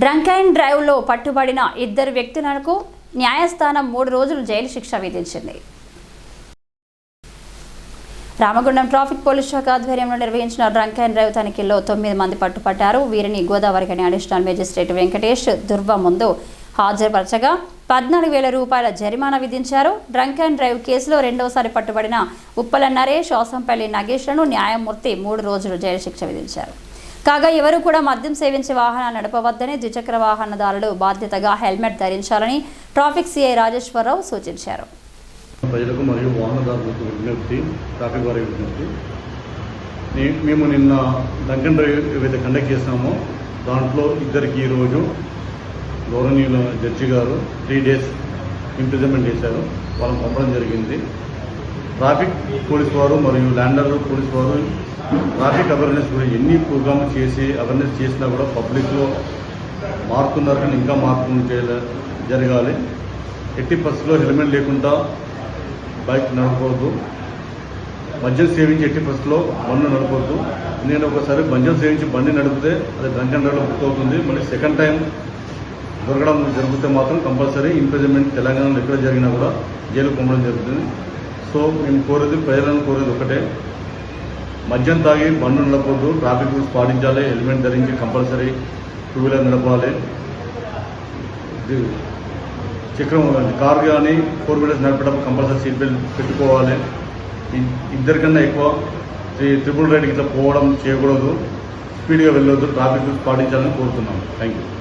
Drunk and డ్రైవ్లో పట్టుబడిన ఇద్దరు వ్యక్తులకు న్యాయస్థానం మూడు రోజులు జైలు శిక్ష విధించింది. రామగుండం ట్రాఫిక్ పోలీస్ శాఖ ఆధ్వర్యంలో నిర్వహించిన డ్రంక్ అండ్ డ్రైవ్ తనిఖీల్లో తొమ్మిది మంది పట్టుపట్టారు. వీరిని గోదావరి గని అడిషనల్ మేజిస్ట్రేట్ వెంకటేష్ దుర్వ ముందు హాజరుపరచగా పద్నాలుగు వేల రూపాయల జరిమానా విధించారు. డ్రంక్ అండ్ డ్రైవ్ కేసులో రెండోసారి పట్టుబడిన ఉప్పల నరేష్ వాసంపల్లి నగేష్లను న్యాయమూర్తి మూడు రోజులు జైలు శిక్ష విధించారు. కాగా ఎవరు కూడా మద్యం సేవించి వాహనాలు నడపవద్దని ద్విచక్ర వాహనదారులు బాధ్యతగా హెల్మెట్ ధరించాలని ట్రాఫిక్ సిఐ రాజేశ్వరరావు సూచించారు. ప్రజలకు మరియు వాహనదారులకు విజ్ఞప్తి ట్రాఫిక్ వారి విజ్ఞప్తి. మేము నిన్న డంకన్ డ్రైవ్ ఏవైతే కండక్ట్ చేసినామో దాంట్లో ఇద్దరికి ఈరోజు గౌరవనీయుల జడ్జి గారు త్రీ డేస్ ఇంప్రిజన్మెంట్ చేశారు. వాళ్ళని పంపడం జరిగింది. ట్రాఫిక్ పోలీస్ వారు మరియు ల్యాండర్ పోలీస్ వారు ట్రాఫిక్ అవేర్నెస్ గురించి ఎన్ని ప్రోగ్రామ్లు చేసి అవేర్నెస్ చేసినా కూడా పబ్లిక్లో మారుతున్నారు కానీ ఇంకా మార్పు జరగాలి. ఎట్టి పరిస్థితుల్లో హెల్మెట్ లేకుండా బైక్ నడపవద్దు. మద్యం సేవించి ఎట్టి పరిస్థితుల్లో బండ్లు నడపవద్దు. నేను ఒకసారి మద్యం సేవించి బండి నడిపితే అది డ్రంక్ అండ్ బుక్ అవుతుంది. మళ్ళీ సెకండ్ టైం దొరకడం జరిగితే మాత్రం కంపల్సరీ ఇంప్రెజమెంట్ తెలంగాణలో ఎక్కడ జరిగినా కూడా జైలు పొమ్మడం జరుగుతుంది. సో మేము కోరేది ప్రజలను కోరేది ఒకటే. మద్యం తాగి బండ్లు నడపద్దు ట్రాఫిక్ రూల్స్ పాటించాలి హెల్మెట్ ధరించి కంపల్సరీ టూ వీలర్ నడపాలి. చక్రం కార్ కానీ ఫోర్ వీలర్స్ నడిపేటప్పుడు కంపల్సరీ సీట్ బెల్ట్ పెట్టుకోవాలి. ఇద్దరికన్నా ఎక్కువ ట్రిపుల్ రైడ్కి ఇట్లా పోవడం చేయకూడదు. స్పీడ్గా వెళ్ళొద్దు ట్రాఫిక్ రూల్స్ పాటించాలని కోరుతున్నాం థ్యాంక్ యూ